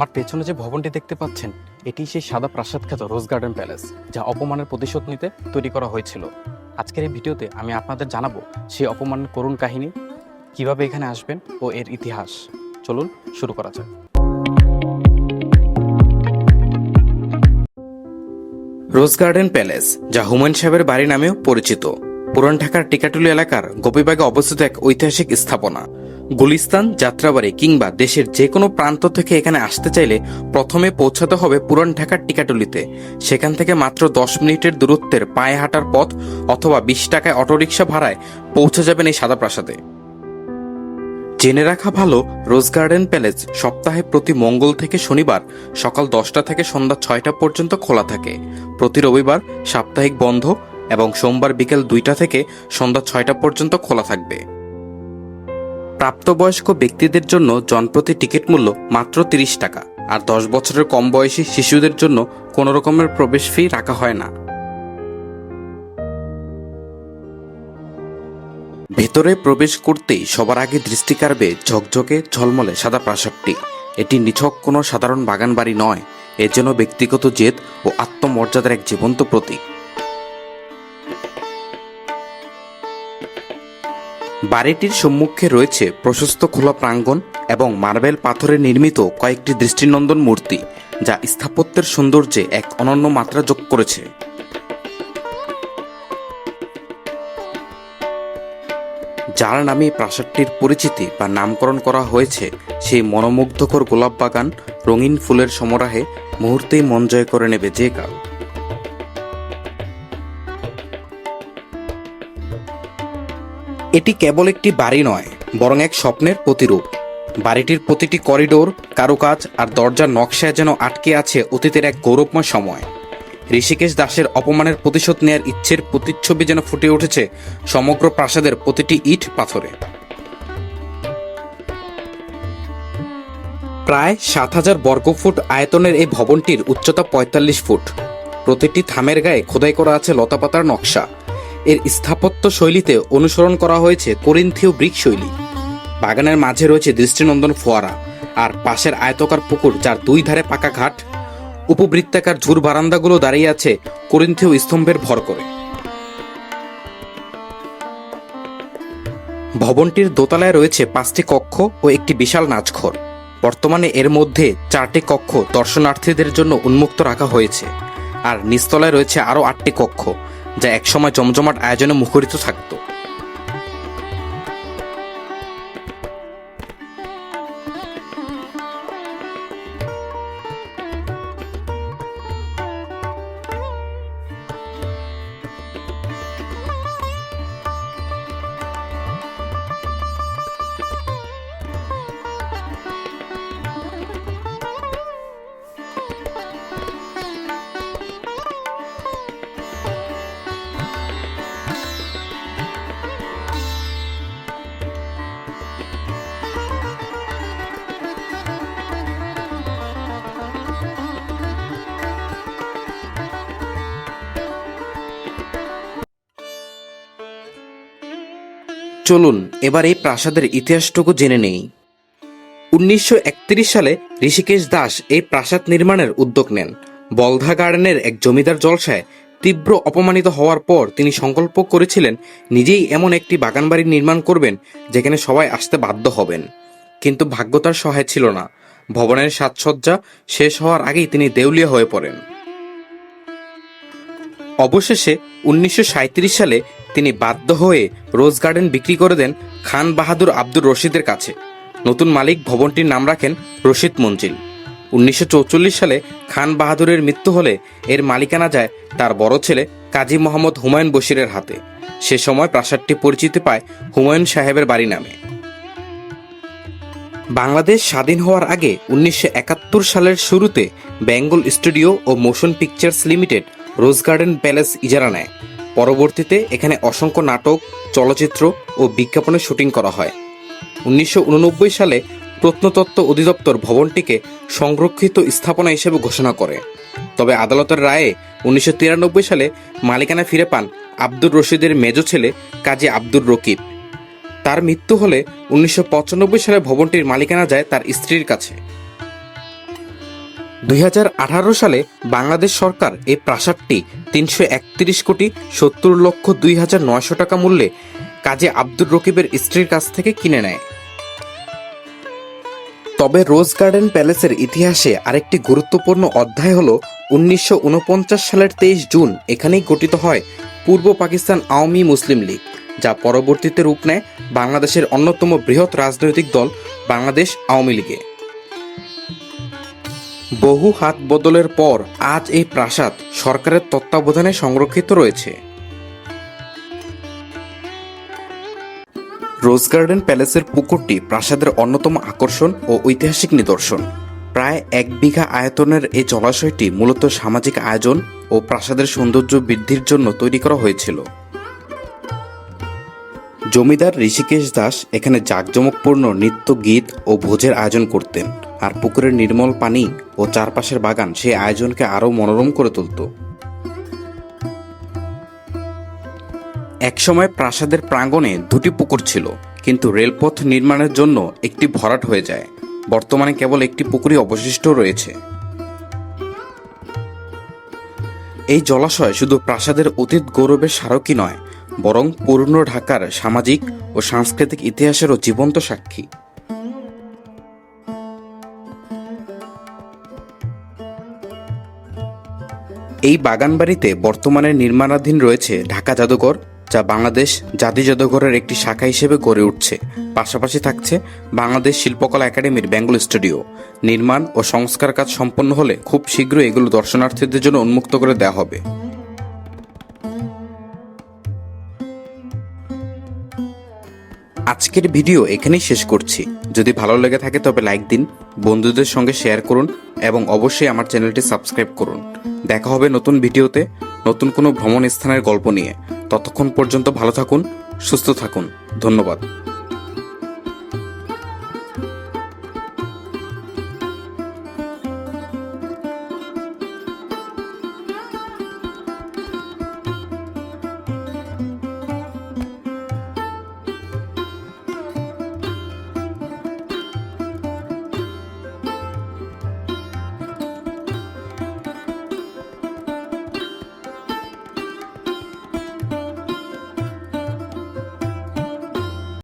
আমার পেছনে যে ভবনটি দেখতে পাচ্ছেন, এটি সেই সাদা প্রাসাদ খ্যাত রোজ গার্ডেন প্যালেস, যা অপমানের প্রতিশোধ নিতে তৈরি করা হয়েছিল। আজকের এই ভিডিওতে আমি আপনাদের জানাব সেই অপমানের করুণ কাহিনী, কীভাবে এখানে আসবেন ও এর ইতিহাস। চলুন শুরু করা যাক। রোজ গার্ডেন প্যালেস, যা হুমায়ুন সাহেবের বাড়ি নামেও পরিচিত। পুরান ঢাকার টিকাটুলি এলাকার গোপীবাগে অবস্থিত এক ঐতিহাসিক স্থাপনা। গুলিস্তান, যাত্রাবাড়ি কিংবা দেশের যে কোনো প্রান্ত থেকে এখানে আসতে চাইলে প্রথমে পৌঁছাতে হবে পুরান ঢাকার টিকাটুলিতে। সেখান থেকে মাত্র দশ মিনিটের দূরত্বের পায়ে হাঁটার পথ অথবা বিশ টাকায় অটোরিকশা ভাড়ায় পৌঁছে যাবেন এই সাদা প্রাসাদে জেনে রাখা ভালো, রোজ গার্ডেন প্যালেস সপ্তাহে প্রতি মঙ্গল থেকে শনিবার সকাল দশটা থেকে সন্ধ্যা ছয়টা পর্যন্ত খোলা থাকে। প্রতি রবিবার সাপ্তাহিক বন্ধ এবং সোমবার বিকেল দুইটা থেকে সন্ধ্যা ছয়টা পর্যন্ত খোলা থাকবে। প্রাপ্তবয়স্ক ব্যক্তিদের জন্য জনপ্রতি টিকিট মূল্য মাত্র তিরিশ টাকা, আর দশ বছরের কম বয়সী শিশুদের জন্য কোনো রকমের প্রবেশ ফি রাখা হয় না। ভেতরে প্রবেশ করতেই সবার আগে দৃষ্টি কাড়বে ঝকঝকে ঝলমলে সাদা প্রাসাদটি। এটি নিছক কোনো সাধারণ বাগান বাড়ি নয়, এর জন্য ব্যক্তিগত জেদ ও আত্মমর্যাদার এক জীবন্ত প্রতীক। বাড়িটির সম্মুখে রয়েছে প্রশস্ত খোলা প্রাঙ্গণ এবং মার্বেল পাথরে নির্মিত কয়েকটি দৃষ্টিনন্দন মূর্তি, যা স্থাপত্যের সৌন্দর্যে এক অনন্য মাত্রা যোগ করেছে। যার নামে প্রাসাদটির পরিচিতি বা নামকরণ করা হয়েছে, সেই মনোমুগ্ধকর গোলাপ বাগান রঙিন ফুলের সমরাহে মুহূর্তেই মন জয় করে নেবে যে কাল। এটি কেবল একটি বাড়ি নয়, বরং এক স্বপ্নের প্রতিরূপ। বাড়িটির প্রতিটি করিডোর, কারুকাজ আর দরজার নকশায় যেন আটকে আছে অতীতের এক গৌরবময় সময়। ঋষিকেশ দাসের অপমানের প্রতিশোধ নেয়ার ইচ্ছের প্রতিচ্ছবি যেন ফুটে উঠেছে সমগ্র প্রাসাদের প্রতিটি ইট পাথরে। প্রায় সাত হাজার বর্গফুট আয়তনের এই ভবনটির উচ্চতা পঁয়তাল্লিশ ফুট। প্রতিটি থামের গায়ে খোদাই করা আছে লতাপাতার নকশা। এর স্থাপত্য শৈলীতে অনুসরণ করা হয়েছে করিন্থীয় ব্রিক শৈলী। বাগানের মাঝে রয়েছে দৃষ্টিনন্দন ফোয়ারা আর পাশের আয়তকার পুকুর যার দুই ধারে পাকা ঘাট। উপবৃত্তাকার ঝুর বারান্দাগুলো দাঁড়িয়ে আছে করিন্থীয় স্তম্ভের ভর করে। ভবনটির দোতলায় রয়েছে পাঁচটি কক্ষ ও একটি বিশাল নাচঘর। বর্তমানে এর মধ্যে চারটি কক্ষ দর্শনার্থীদের জন্য উন্মুক্ত রাখা হয়েছে। আর নিচতলায় রয়েছে আরও আটটি কক্ষ। যা একসময় জমজমাট আয়োজনে মুখরিত থাকতো। চলুন, এবার এই প্রাসাদের ইতিহাসটুকু জেনে নেই। উনিশশো একত্রিশ সালে ঋষিকেশ দাস এই প্রাসাদ নির্মাণের উদ্যোগ নেন। বলধা গার্ডেনের এক জমিদার জলসায় তীব্র অপমানিত হওয়ার পর তিনি সংকল্প করেছিলেন, নিজেই এমন একটি বাগানবাড়ি নির্মাণ করবেন, যেখানে সবাই আসতে বাধ্য হবেন। কিন্তু ভাগ্য তার সহায় ছিল না। ভবনের সাজসজ্জা শেষ হওয়ার আগেই তিনি দেউলিয়া হয়ে পড়েন। অবশেষে উনিশশো সাঁইত্রিশ সালে তিনি বাধ্য হয়ে রোজ গার্ডেন বিক্রি করে দেন খান বাহাদুর আব্দুর রশিদের কাছে। নতুন মালিক ভবনটির নাম রাখেন রশিদ মঞ্জিল। উনিশশো সালে খান বাহাদুরের মৃত্যু হলে এর মালিকানা যায় তার বড় ছেলে কাজী মোহাম্মদ হুমায়ুন বশিরের হাতে। সে সময় প্রাসাদটি পরিচিতি পায় হুমায়ুন সাহেবের বাড়ি নামে। বাংলাদেশ স্বাধীন হওয়ার আগে উনিশশো একাত্তর সালের শুরুতে বেঙ্গল স্টুডিও ও motion pictures limited rose garden palace ইজারা নেয়। পরবর্তীতে এখানে অসংখ্য নাটক, চলচ্চিত্র ও বিজ্ঞাপনের শুটিং করা হয়। উনিশশো উননব্বই সালে প্রত্নতত্ত্ব অধিদপ্তর ভবনটিকে সংরক্ষিত স্থাপনা হিসেবে ঘোষণা করে। তবে আদালতের রায়ে উনিশশো তিরানব্বই সালে মালিকানা ফিরে পান আব্দুর রশিদের মেজ ছেলে কাজী আব্দুর রকিব। তার মৃত্যু হলে উনিশশো পঁচানব্বই সালে ভবনটির মালিকানা যায় তার স্ত্রীর কাছে। দুই হাজার আঠারো সালে বাংলাদেশ সরকার এই প্রাসাদটি তিনশো একত্রিশ কোটি সত্তর লক্ষ দুই হাজার নয়শো টাকা মূল্যে কাজী আব্দুর রকিবের স্ত্রীর কাছ থেকে কিনে নেয়। তবে রোজ গার্ডেন প্যালেসের ইতিহাসে আরেকটি গুরুত্বপূর্ণ অধ্যায় হল উনিশশো সালের তেইশ জুন এখানেই গঠিত হয় পূর্ব পাকিস্তান আওয়ামী মুসলিম লীগ, যা পরবর্তীতে রূপ নেয় বাংলাদেশের অন্যতম বৃহৎ রাজনৈতিক দল বাংলাদেশ আওয়ামী লীগে। বহু হাত বদলের পর আজ এই প্রাসাদ সরকারের তত্ত্বাবধানে সংরক্ষিত রয়েছে। রোজ গার্ডেন প্যালেসের পুকুরটি প্রাসাদের অন্যতম আকর্ষণ ও ঐতিহাসিক নিদর্শন। প্রায় এক বিঘা আয়তনের এই জলাশয়টি মূলত সামাজিক আয়োজন ও প্রাসাদের সৌন্দর্য বৃদ্ধির জন্য তৈরি করা হয়েছিল। জমিদার ঋষিকেশ দাস এখানে জাঁকজমকপূর্ণ নৃত্য গীত ও ভোজের আয়োজন করতেন। আর পুকুরের নির্মল পানি ও চারপাশের বাগান সেই আয়োজনকে আরও মনোরম করে তুলত। একসময় প্রাসাদের প্রাঙ্গণে দুটি পুকুর ছিল, কিন্তু রেলপথ নির্মাণের জন্য একটি ভরাট হয়ে যায়। বর্তমানে কেবল একটি পুকুরই অবশিষ্ট রয়েছে। এই জলাশয় শুধু প্রাসাদের অতীত গৌরবের স্মারকই নয় বরং পুরনো ঢাকার সামাজিক ও সাংস্কৃতিক ইতিহাসেরও জীবন্ত সাক্ষী। এই বাগানবাড়িতে বর্তমানে নির্মাণাধীন রয়েছে ঢাকা জাদুঘর, যা বাংলাদেশ জাতি জাদুঘরের একটি শাখা হিসেবে গড়ে উঠছে। পাশাপাশি থাকছে বাংলাদেশ শিল্পকলা একাডেমির বেঙ্গল স্টুডিও। নির্মাণ ও সংস্কার কাজ সম্পন্ন হলে খুব শীঘ্রই এগুলো দর্শনার্থীদের জন্য উন্মুক্ত করে দেওয়া হবে। আজকের ভিডিও এখানেই শেষ করছি। যদি ভালো লেগে থাকে তবে লাইক দিন, বন্ধুদের সঙ্গে শেয়ার করুন এবং অবশ্যই আমার চ্যানেলটি সাবস্ক্রাইব করুন। দেখা হবে নতুন ভিডিওতে, নতুন কোনো ভ্রমণ স্থানের গল্প নিয়ে। ততক্ষণ পর্যন্ত ভালো থাকুন, সুস্থ থাকুন। ধন্যবাদ।